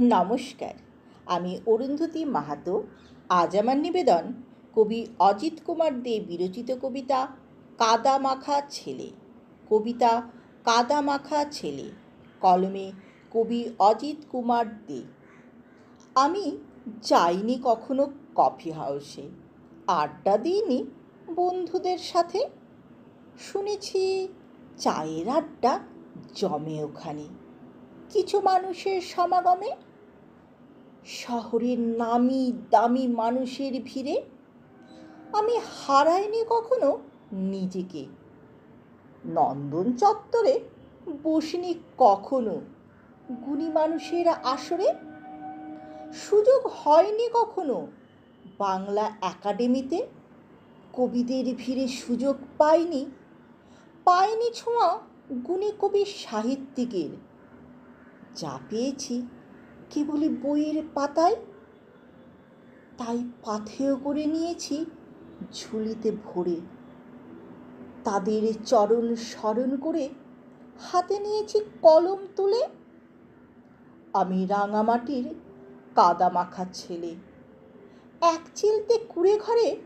নমস্কার। আমি অরুন্ধতী মাহাতো। আজ আমার নিবেদন কবি অজিত কুমার দে বিরচিত কবিতা কাদা মাখা ছেলে। কবিতা কাদা মাখা ছেলে, কলমে কবি অজিত কুমার দে। আমি যাইনি কখনো কফি হাউসে। আড্ডা দিইনি বন্ধুদের সাথে। শুনেছি চায়ের আড্ডা জমে ওখানে। কিছু মানুষের সমাগমে? শহরের নামি দামি মানুষের ভিড়ে? আমি হারাইনি কখনো নিজেকে? নন্দন চত্বরে বসিনি কখনো গুণী মানুষের আসরে? সুযোগ হয়নি কখনো বাংলা একাডেমিতে? কবিদের ভিড়ে সুযোগ পাইনি? পাইনি ছোঁয়া গুণী কবি সাহিত্যিকের যা পেয়েছি। কেবলই বইয়ের পাতায়? তাই পাথেয় করে নিয়েছি ঝুলিতে ভরে। তাদের চরণ স্মরণ করে হাতে নিয়েছি কলম তুলে। আমি রাঙামাটির কাদা মাখা ছেলে। এক চিলতে কুড়ে ঘরে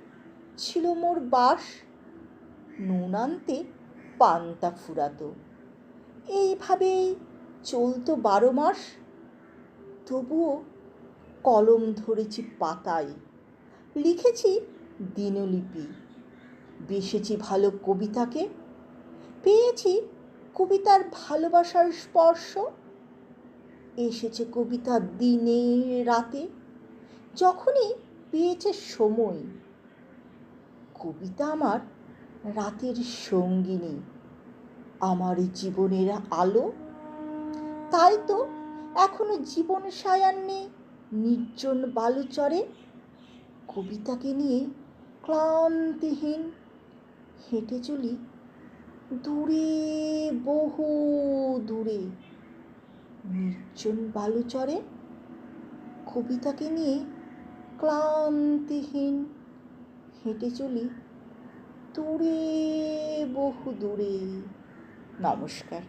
ছিল মোর বাস। নুন আনতে পান্তা ফুরাতো। এইভাবেই চলতো বারো মাস। তবুও কলম ধরেছি পাতায়। লিখেছি দিনলিপি। বেসেছি ভালো কবিতাকে। পেয়েছি কবিতার ভালোবাসার স্পর্শ। এসেছে কবিতা দিনে রাতে। যখনই পেয়েছে সময়। কবিতা আমার রাতের সঙ্গিনী। আমার জীবনের আলো। তাই তো এখনও জীবন সায়ান্নে নির্জন বালুচরে। কবিতাকে নিয়ে ক্লান্তিহীন, হেঁটে চলি দূরে, বহু দূরে। নির্জন বালুচরে কবিতাকে নিয়ে ক্লান্তিহীন, হেঁটে চলি দূরে, বহু দূরে। নমস্কার।